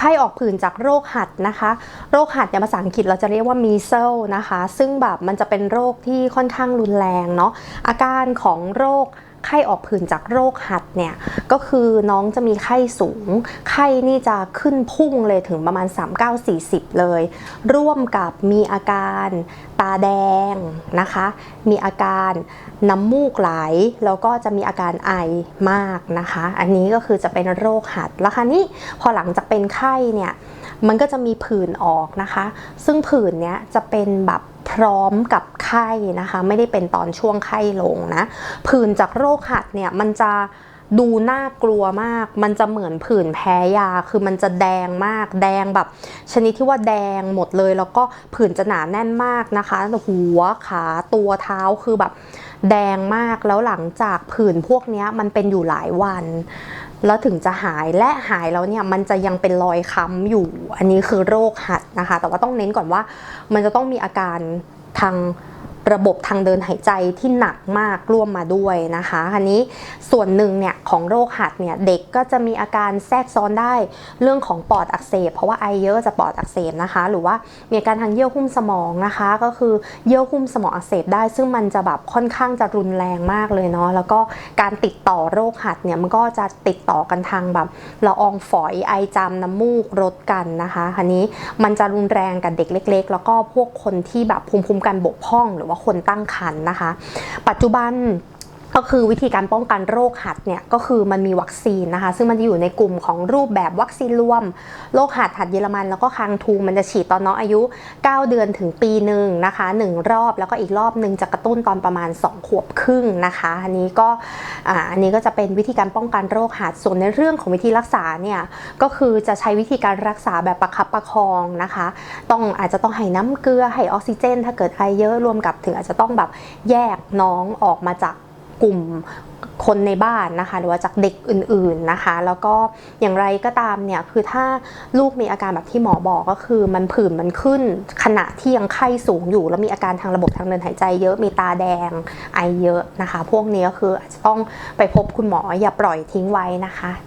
ไข้ออกผื่นจากโรคหัดนะคะ โรคหัดเนี่ยภาษาอังกฤษเราจะเรียกว่ามีเซลนะคะ ซึ่งแบบมันจะเป็นโรคที่ค่อนข้างรุนแรงเนาะอาการของโรค ไข้ออกผื่นจากโรคหัดเนี่ยก็คือน้องจะมีไข้สูง ไข้นี่จะขึ้นพุ่งเลยถึงประมาณ 39-40 เลย ร่วมกับมีอาการตาแดงนะคะ มีอาการน้ำมูกไหล แล้วก็จะมีอาการไอมากนะคะ อันนี้ก็คือจะเป็นโรคหัด แล้วคราวนี้พอหลังจากเป็นไข้เนี่ยมันก็จะมีผื่นออกนะคะ ซึ่งผื่นเนี้ยจะเป็นแบบพร้อมกับ ข้นะคะ ไม่ได้เป็นตอนช่วงไข้ลงนะผื่นจากโรคหัดเนี่ยมันจะดูน่ากลัวมาก มันจะเหมือนผื่นแพ้ยา คือมันจะแดงมาก แดงแบบ ชนิดที่ว่าแดงหมดเลย แล้วก็ผื่นจะหนาแน่นมากนะคะ หัว ขา ตัว เท้า คือแบบแดงมาก แล้วหลังจากผื่นพวกนี้มันเป็นอยู่หลายวัน แล้วถึงจะหาย และหายแล้วเนี่ย มันจะยังเป็นรอยค้ำอยู่ อันนี้คือโรคหัดนะคะ แต่ว่าต้องเน้นก่อนว่า มันจะต้องมีอาการทาง ระบบทางเดินหายใจที่หนักมากร่วมมาด้วยนะคะอันนี้ส่วนหนึ่งเนี่ยของโรคหัดเนี่ยเด็กก็จะมีอาการแทรกซ้อนได้เรื่องของปอดอักเสบเพราะว่าไอเยอะจะปอดอักเสบนะคะ หรือว่ามีอาการทางเยื่อหุ้มสมองนะคะ ก็คือเยื่อหุ้มสมองอักเสบได้ ซึ่งมันจะแบบค่อนข้างจะรุนแรงมากเลยเนาะแล้วก็การติดต่อโรคหัดเนี่ยมันก็จะติดต่อกันทางแบบละอองฝอยไอจามน้ำมูกรดกันนะคะอันนี้มันจะรุนแรงกับเด็กเล็ก ๆ แล้วก็พวกคนที่แบบภูมิคุ้มกันบกพร่องหรือว่าคนตั้งครรภ์นะคะ ปัจจุบัน ก็คือวิธีการป้องกันโรคหัดเนี่ยก็คือมันมีวัคซีนนะคะ ซึ่งมันจะอยู่ในกลุ่มของรูปแบบวัคซีนรวมโรคหัดหัดเยอรมัน แล้วก็คางทูมันจะฉีดตอนน้องอายุ 9 เดือนถึงปีหนึ่งนะคะหนึ่งรอบแล้วก็อีกรอบหนึ่งจะกระตุ้นตอนประมาณ 2 ขวบครึ่งนะคะ อันนี้ก็อ่าอันนี้ก็จะเป็นวิธีการป้องกันโรคหัดส่วนในเรื่องของวิธีรักษาเนี่ยก็คือจะใช้วิธีการรักษาแบบประคับประคองนะคะ ต้องอาจจะต้องให้น้ำเกลือให้ออกซิเจน ถ้าเกิดไอเยอะรวมกับถึงอาจจะต้องแบบแยกน้องออกมาจาก กลุ่มคนในบ้านนะคะ หรือว่าจากเด็กอื่นๆนะคะ แล้วก็อย่างไรก็ตามเนี่ยคือถ้าลูกมีอาการแบบที่หมอบอกก็คือ มันผื่นมันขึ้นขณะที่ยังไข้สูงอยู่ แล้วมีอาการทางระบบทางเดินหายใจเยอะมีตาแดงไอเยอะนะคะ พวกนี้ก็คืออาจจะต้องไปพบคุณหมออย่าปล่อยทิ้งไว้นะคะ